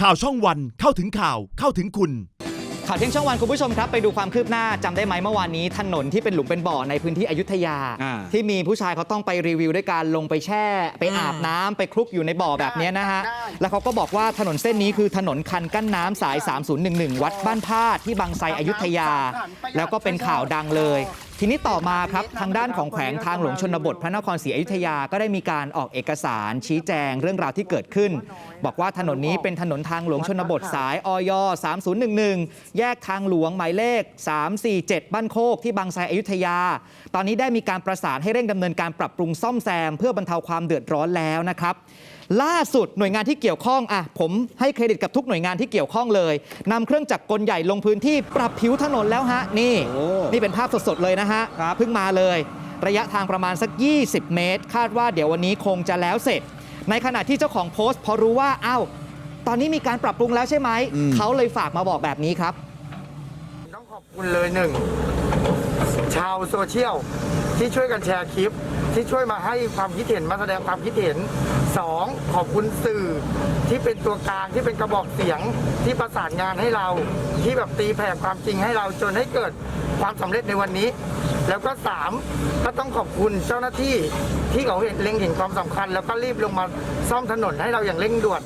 ข่าวช่องวันเข้าถึงข่าวเข้าถึงคุณ ข่าวเที่ยงช่องวันคุณผู้ชมครับ ไปดูความคืบหน้าจำได้ไหมเมื่อวานนี้ ถนนที่เป็นหลุมเป็นบ่อในพื้นที่อยุธยา อ่า ที่มีผู้ชายเขาต้องไปรีวิวด้วยการลงไปแช่ ไปอาบน้ำไปคลุกอยู่ในบ่อแบบเนี้ยนะฮะแล้วเขาก็บอกว่าถนนเส้นนี้คือถนนคันกั้นน้ำสาย 3011 วัดบ้านพาดที่บางไทรอยุธยา แล้วก็เป็นข่าวดังเลย ทีนี้ต่อมาครับทางด้านของแขวงทางหลวงชนบท พระนครศรีอยุธยาก็ได้มีการออกเอกสารชี้แจงเรื่องราวที่เกิดขึ้น บอกว่าถนนนี้เป็นถนนทางหลวงชนบทสายอย 3011 แยกทางหลวงหมายเลข 347 บ้านโคกที่บางไทรอยุธยา ตอนนี้ได้มีการประสานให้เร่งดำเนินการปรับปรุงซ่อมแซม เพื่อบรรเทาความเดือดร้อนแล้วนะครับ ล่าสุดหน่วยงานที่เกี่ยวข้องอะผมให้เครดิตกับทุกหน่วยงานที่เกี่ยวข้องเลยนำเครื่องจักรกลใหญ่ลงพื้นที่ปรับผิวถนนแล้วฮะนี่โอ้นี่เป็นภาพสดๆเลยนะฮะครับเพิ่งมาเลย ระยะทางประมาณสัก 20 เมตร คาดว่าเดี๋ยววันนี้คงจะแล้วเสร็จ ในขณะที่เจ้าของโพสต์พอรู้ว่าอ้าวตอนนี้มีการปรับปรุงแล้วใช่ไหมอืมเขาเลยฝากมาบอกแบบนี้ครับต้องขอบคุณเลยหนึ่งชาวโซเชียลที่ช่วยกันแชร์คลิป ที่ช่วยมาให้ความคิดเห็นมาแสดงความคิดเห็น สองขอบคุณสื่อที่เป็นตัวกลางที่เป็นกระบอกเสียงที่ประสานงานให้เรา ที่แบบตีแผ่ความจริงให้เราจนให้เกิดความสำเร็จในวันนี้ แล้วก็สามก็ต้องขอบคุณเจ้าหน้าที่ที่เขาเห็นเล็งเห็นความสำคัญ แล้วก็รีบลงมาซ่อมถนนให้เราอย่างเร่งด่วน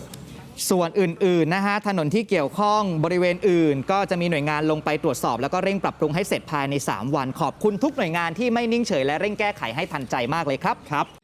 ส่วนอื่น ๆ นะฮะ ถนนที่เกี่ยวข้องบริเวณอื่น ก็จะมีหน่วยงานลงไปตรวจสอบ แล้วก็เร่งปรับปรุงให้เสร็จภายใน 3 วัน ขอบคุณทุกหน่วยงานที่ไม่นิ่งเฉย และเร่งแก้ไขให้ทันใจมากเลยครับครับ